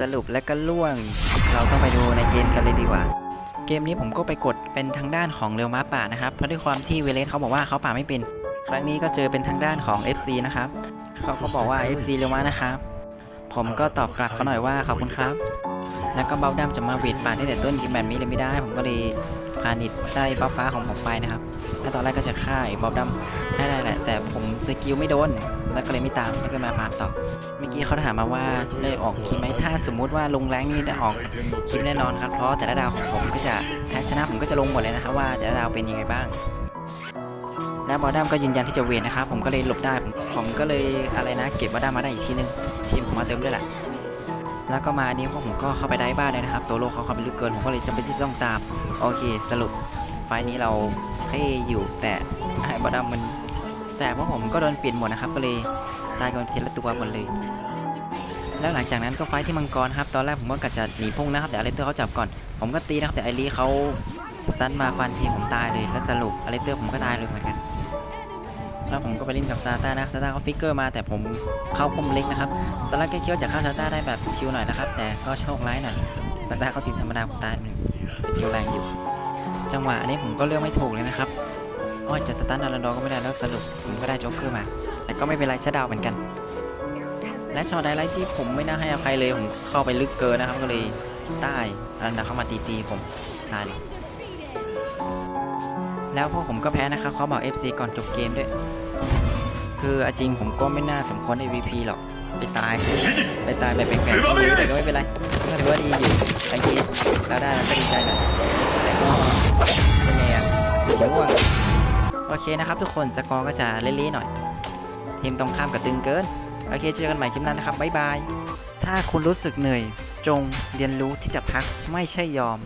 สรุปและก็ล่วง เราต้องไปดูในเกมกันเลยดีกว่า เกมนี้ผมก็ไปกดเป็นทางด้านของเรียวม้าป่านะครับ เพราะด้วยความที่เวเลสเขาบอกว่าเขาป่าไม่เป็น ครั้งนี้ก็เจอเป็นทางด้านของ FC นะครับ เขาก็บอกว่า FC เรียวม้านะครับ ผมก็ตอบกลับเขาหน่อยว่าขอบคุณครับ แล้วก็เบาดำจะมาเวทป่าได้แต่ต้นเกมแบบนี้เลยไม่ได้ ผมก็เลย พานิดได้บัฟฟ้าของผมไปนะครับแล้วตอนแรกก็จะฆ่าไอ้บอบดำให้ได้แหละ แต่ผมสกิลไม่โดน แล้วก็เลยไม่ตามแล้วก็มาฟาร์มต่อ เมื่อกี้เขาถามมาว่าได้ออกคลิปไหมถ้าสมมุติว่าลงแรงนี่ได้ออกคลิปแน่นอนครับ เพราะแต่ละดาวของผมก็จะแพ้ชนะผมก็จะลงหมดเลยนะครับว่าแต่ละดาวเป็นยังไงบ้างแล้วบอดัมก็ยืนยันที่จะเวทนะครับ ผมก็เลยหลบได้ผมผมก็เลยอะไรนะ เก็บบอดัมมาได้อีกทีนึงทีมผมมาเติมด้วยแหละ แล้วก็มาอันนี้พวกผมก็เข้าไปได้บ้านเลยนะครับ ตัวโลกเขาเข้าไปลึกเกินผมก็เลยจำเป็นที่ต้องตาม โอเค สรุปไฟนี้เราเท่อยู่แต่ไอ้บอดัมมัน แต่พวกผมก็โดนเปลี่ยนหมดนะครับ ก็เลยตายกันทีละตัวหมดเลย แล้วหลังจากนั้นก็ไฟที่มังกรครับ ตอนแรกผมก็กะจะหนีพุ่งนะครับ แต่อเลเตอร์เขาจับก่อน ผมก็ตีนะครับแต่ไอรีเขาสตันมาฟันทีผมตายเลย แล้วสรุปอเลเตอร์ผมก็ตายเลยเหมือนกัน แล้วผมก็ไปเล่นกับซาต้านะซาต้าเขาฟิกเกอร์มาแต่ผมเข้าพุ่มเล็กนะครับตอนแรกก็คิดว่าจะฆ่าซาต้าได้แบบชิวหน่อยนะครับ แต่ก็โชคร้ายหน่อยซาต้าเขาติดธรรมดาผมตายสกิลแรงอยู่ จังหวะอันนี้ผมก็เลือกไม่ถูกเลยนะครับอ้อจะสตันอารันดอร์ก็ไม่ได้แล้วสรุปผมก็ได้โจ๊กเกอร์มา แต่ก็ไม่เป็นไรชะดาวเหมือนกัน และช็อตไดไลท์ที่ผมไม่น่าให้อภัยเลยผมเข้าไปลึกเกินนะครับก็เลยใต้อารันดาเข้ามาตีตีๆผมตายเลย แล้วพวกผมก็แพ้นะครับเขาบอก FC ก่อนจบเกมด้วย คืออจริงผมก็ไม่น่าสมควร MVP หรอก ไปตาย ไปตายแบบแปลกๆแต่ก็ไม่เป็นไรก็ถือว่าดีอยู่ไอ้ที่เราได้เราก็ดีใจน่อยแต่ก็เป็นไงอะเสียงว่างโอเคนะครับทุกคนสกอร์ก็จะเละๆหน่อย ทีมตรงข้ามกับตึงเกิน โอเคเจอกันใหม่คลิปหน้านะครับบ๊ายบาย ถ้าคุณรู้สึกเหนื่อย จงเรียนรู้ที่จะพักไม่ใช่ยอม